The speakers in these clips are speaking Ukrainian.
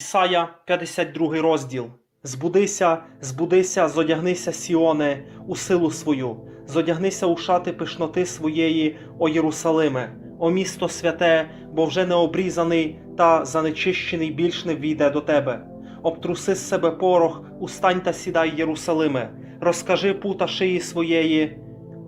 Ісая 52 розділ. Збудися, збудися, зодягнися, Сіоне, у силу свою, зодягнися у шати пишноти своєї, о Єрусалиме, о місто святе, бо вже не обрізаний та занечищений більш не війде до тебе. Обтруси з себе порох, устань та сідай, Єрусалиме, розкажи пута шиї своєї,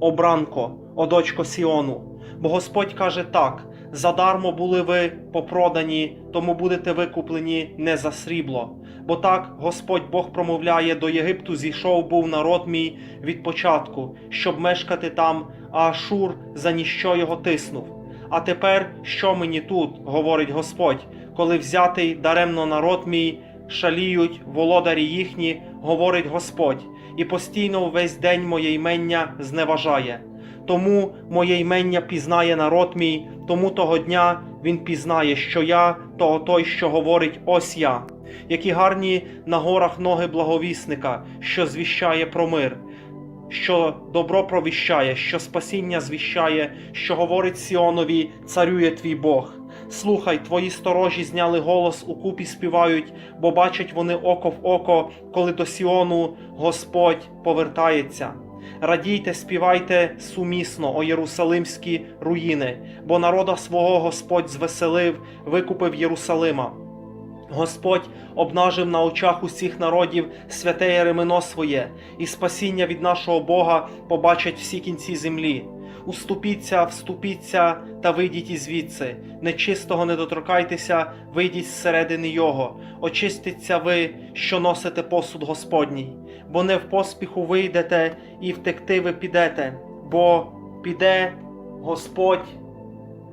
обранко, о дочко Сіону. Бо Господь каже так: задармо були ви попродані, тому будете викуплені не за срібло. Бо так Господь Бог промовляє до Єгипту зійшов був народ мій від початку, щоб мешкати там, а Ашур за ніщо його тиснув. А тепер що мені тут, говорить Господь, коли взятий даремно народ мій, шаліють володарі їхні, говорить Господь, і постійно увесь день моє ймення зневажає. Тому моє ймення пізнає народ мій, тому того дня він пізнає, що я то той, що говорить ось я. Які гарні на горах ноги благовісника, що звіщає про мир, що добро провіщає, що спасіння звіщає, що говорить Сіонові, царює твій Бог. Слухай, твої сторожі зняли голос у купі співають, бо бачать вони око в око, коли до Сіону Господь повертається. Радійте, співайте сумісно, о Єрусалимські руїни, бо народа свого Господь звеселив, викупив Єрусалима. Господь обнажив на очах усіх народів святе Єремено своє, і спасіння від нашого Бога побачать всі кінці землі. Уступіться, вступіться та вийдіть із звідси. Нечистого не доторкайтеся, вийдіть зсередини його. Очиститься ви, що носите посуд Господній, бо не в поспіху вийдете і втекти ви підете, бо піде Господь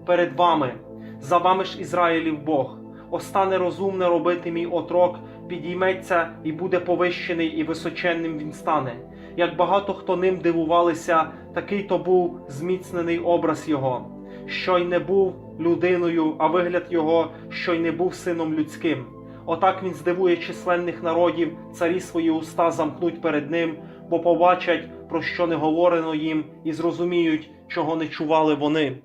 перед вами, за вами ж Ізраїлів Бог. Остане розумне робити мій отрок, підійметься і буде повищений, і височенним він стане. Як багато хто ним дивувалися, такий то був зміцнений образ його, що й не був людиною, а вигляд його, що й не був сином людським. Отак він здивує численних народів, царі свої уста замкнуть перед ним, бо побачать, про що не говорено їм, і зрозуміють, чого не чували вони.